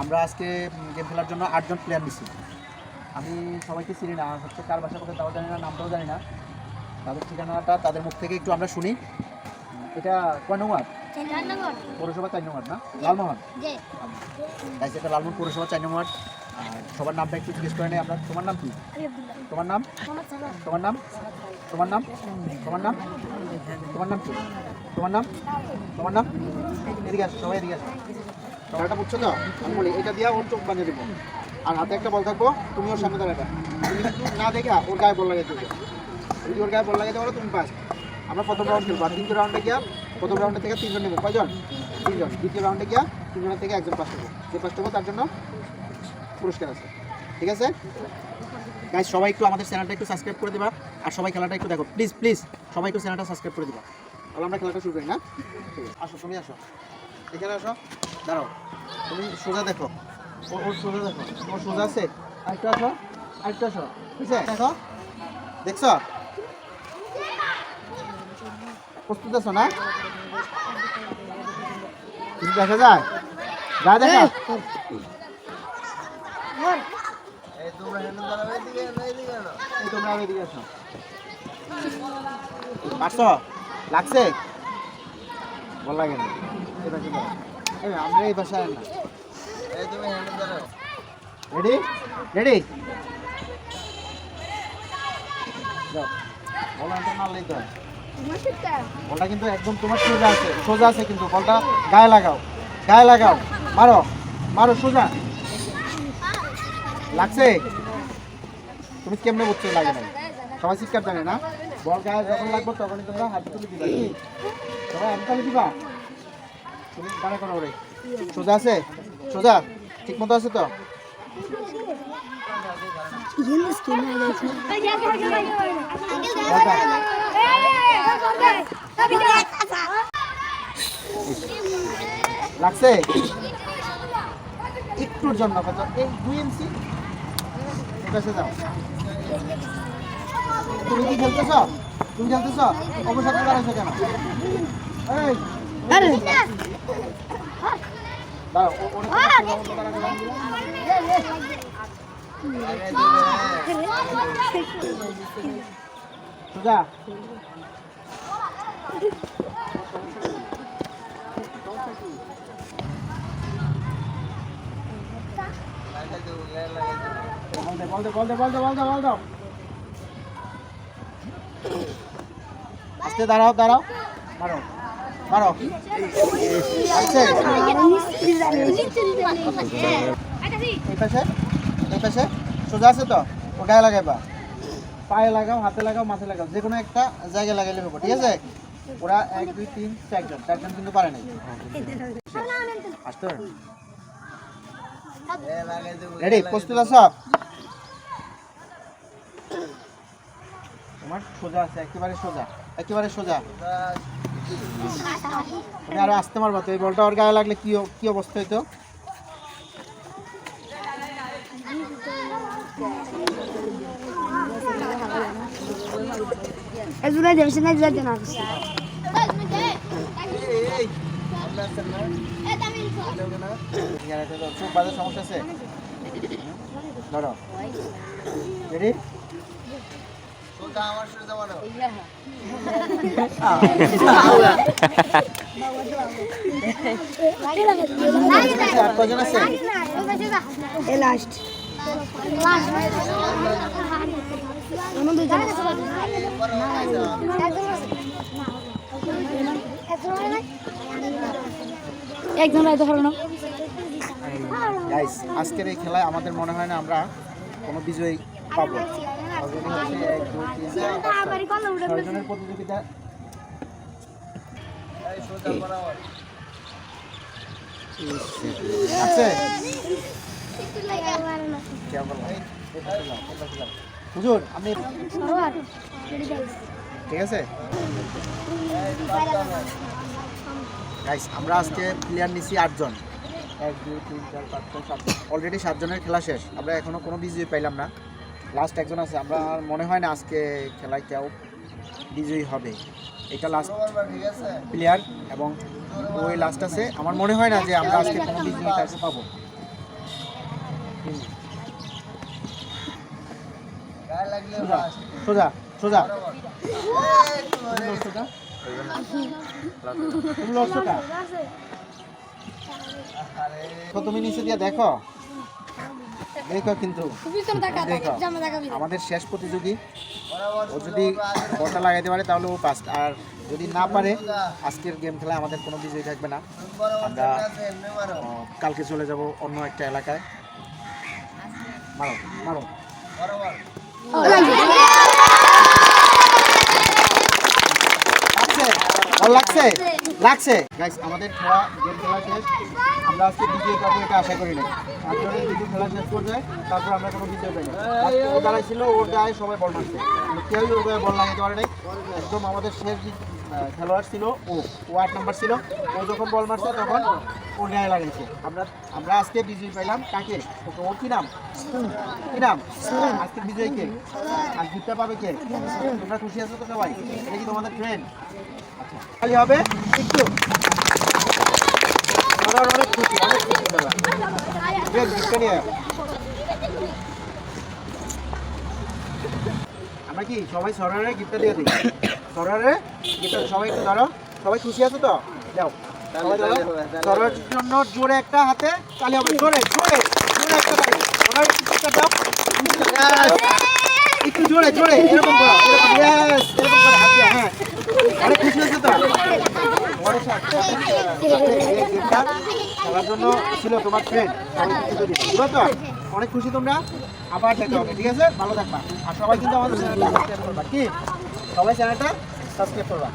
আমরা আজকে গেম খেলার জন্য আটজন প্লেয়ার নিছি। আমি সবাইকে চিনি না হচ্ছে কার বাসা কোথায় তাও জানি না নামটাও জানি না। তাদের ঠিকানাটা তাদের মুখ থেকে একটু আমরা শুনি। এটা কয় নম্বর? পৌরসভা চার নম্বর না? লালমোহন? গাইস এটা লালমোহন পৌরসভা চার নম্বর। আর সবার নামটা একটু জিজ্ঞেস করে নেই আমরা। তোমার নাম কি? তোমার নাম? তোমার নাম? তোমার নাম? তোমার নাম? তোমার নাম কি? তোমার নাম? তোমার নাম? এদিকে আসো সবাই এদিকে আসো। সবাইটা বুঝছ তো? আমি বলি, এটা দিয়ে ওর চোখ বাঁধিয়ে দেবো। আর হাতে একটা বল থাকব, তুমি ওর সামনে তুমি না দেখে, ওর গায়ে বল লাগিয়ে দেবে। যদি ওর গায়ে বল লাগাইতে পারো তুমি পাস আমরা প্রথম রাউন্ড খেলব। আর দ্বিতীয় রাউন্ডে গিয়া, প্রথম রাউন্ডে থেকে তিনজন নেব। কয়জন? তিনজন। দ্বিতীয় রাউন্ডে গিয়া, তিনজনের থেকে একজন পাস করব যে পাস করব তার জন্য পুরস্কার আছে। ঠিক আছে? গাইজ সবাই একটু আমাদের চ্যানেলটা একটু সাবস্ক্রাইব করে দিবা। আর সবাই খেলাটা একটু দেখো। প্লিজ প্লিজ সবাই একটু চ্যানেলটা সাবস্ক্রাইব করে দিবা। তাহলে আমরা খেলাটা শুরু করি, না? ঠিক আসো তুমি আসো। এখানে আসো। দাঁড়াও। তুমি সোজা দেখো। ও ওর সোজা দেখো। তোমার সোজা আছে? আরেকটু আসো। আরেকটু আসো। ঠিক আছে দেখো। দেখছ? প্রস্তুত আছো না? কিছু দেখা যায়? যা দেখা। পারছ? লাগছে? ভালো লাগে না। আমরা এই আর না। Ready ready. বলটা কিন্তু একদম তোমার সোজা আছে। সোজা আছে কিন্তু। বলটা গায়ে লাগাও। গায়ে লাগাও। মারো। মারো, সোজা। লাগছে? তুমি কেমনে বুঝছ লাগে না সবাই চিৎকার জানে না? বল গায়ে যখন লাগবে তখনই তোমরা হাত তুলে দিবা, কি? সবাই হাত তুলে দিবা? দাঁড়া করো ওরে। সোজা আছে? সোজা? ঠিক মতো আছে তো? লাগছে? একটুর জন্য কত এই দুই এমসি? কাছে যাও। তুমি কি খেলতেছ? তুমি খেলতেছ? অবসাদে দাঁড়াইছো কেন? এই দাঁড়াও ওরে সোজা বল দে বল দে বল দে আস্তে দাঁড়াও দাঁড়াও। মারো মারো। এই পাশে? সোজা আছে তো? ও গায়ে লাগাইবা। পায়ে লাগাও, হাতে লাগাও মাথায় লাগাও। যে কোনো একটা জায়গায় লাগাইলে হবে ঠিক আছে? ওরা এক, দুই, তিন, চারজন। চারজন কিন্তু পারে নাই। আসতে রেডি প্রস্তুত আছো? তোমার সোজা আছে, একেবারে সোজা। একেবারে সোজা। আরও আসতে পারবা তো। এই বলটা ওর গায়ে লাগলে কি কি অবস্থা হইতো? দেবছে না। দেনা সমস্যা আছে ধরো রেডি আছে আজকের এই খেলায় আমাদের মনে হয় না আমরা কোনো বিজয়ী পাবো। ঠিক আছে? আমরা আজকে প্লেয়ার নিছি আটজন। এক, দুই, তিন, চার, পাঁচ, ছয়, সাত অলরেডি সাতজনের খেলা শেষ। আমরা এখনও কোনো বিজয়ী পাইলাম না। লাস্ট একজন আছে আমরা মনে হয় না আজকে খেলায় কেউ বিজয়ী হবে। এটা লাস্ট প্লেয়ার এবং ওই লাস্ট আছে। আমার মনে হয় না যে আমরা আজকে কোনো বিজয়ী কাছে পাবো। সোজা সোজা তুমি নিচে দিয়ে দেখো। দেখো কিন্তু আমাদের শেষ প্রতিযোগী ও যদি বলটা লাগাইতে পারে তাহলে ও ফার্স্ট আর যদি না পারে আজকের গেম খেলায় আমাদের কোনো বিজয় থাকবে না। আমরা কালকে চলে যাব অন্য একটা এলাকায়। মারো মারো। লাগছে? লাগছে? গাইস আমাদের খেলা গেম খেলা শেষ। আমরা আজকে দ্বিতীয় পাবো এটা আশা করি না একজনের দ্বিতীয় খেলা শেষ করবে তারপর আমরা কোনো বিজয় পাই না। ও ও দাঁড়াইছিল ওর গায়ে সবাই বল মারছে। কেউই ওর গায়ে বল লাগাতে পারে নাই। একদম আমাদের শেষ খেলোয়াড় ছিল, ও ও আট নাম্বার ছিল, ও যখন বল মারছে তখন ও গায়ে লাগাইছে। আমরা আমরা আজকে বিজয় পাইলাম কাকে? তো ওর কি নাম? কি নাম? আজকে বিজয় কে? আর গিফটটা পাবে কে? তোমরা খুশি আছো তো সবাই? এটা কি তোমাদের ট্রেন আচ্ছা খালি হবে? একটু। আমার অনেক খুশি অনেক খুশি দাদা নিয়ে আমরা কি সবাই সরারে গিফটটা দিয়ে দিই? গিফটটা সবাই একটু ধরো। সবাই খুশি আছো তো? দাও সবাই জন্য জোরে একটা হাতে তালি হবে। জোরে জোরে জোরে একটা তালি। সরার গিফটটা দাও। একটু জোরে জোরে এরকম করো এরকম ইয়েস এরকম করে হাত হ্যাঁ। অনেক খুশি হয়েছে তো? খেলার জন্য ছিল তোমার ফ্রেন্ড বুঝলো তো? অনেক খুশি তোমরা। আবার দেখা হবে ঠিক আছে? ভালো থাকবা। আর সবাই কিন্তু আমাদের চ্যানেলটা সাবস্ক্রাইব করবা। কি? সবাই চ্যানেলটা সাবস্ক্রাইব করবা।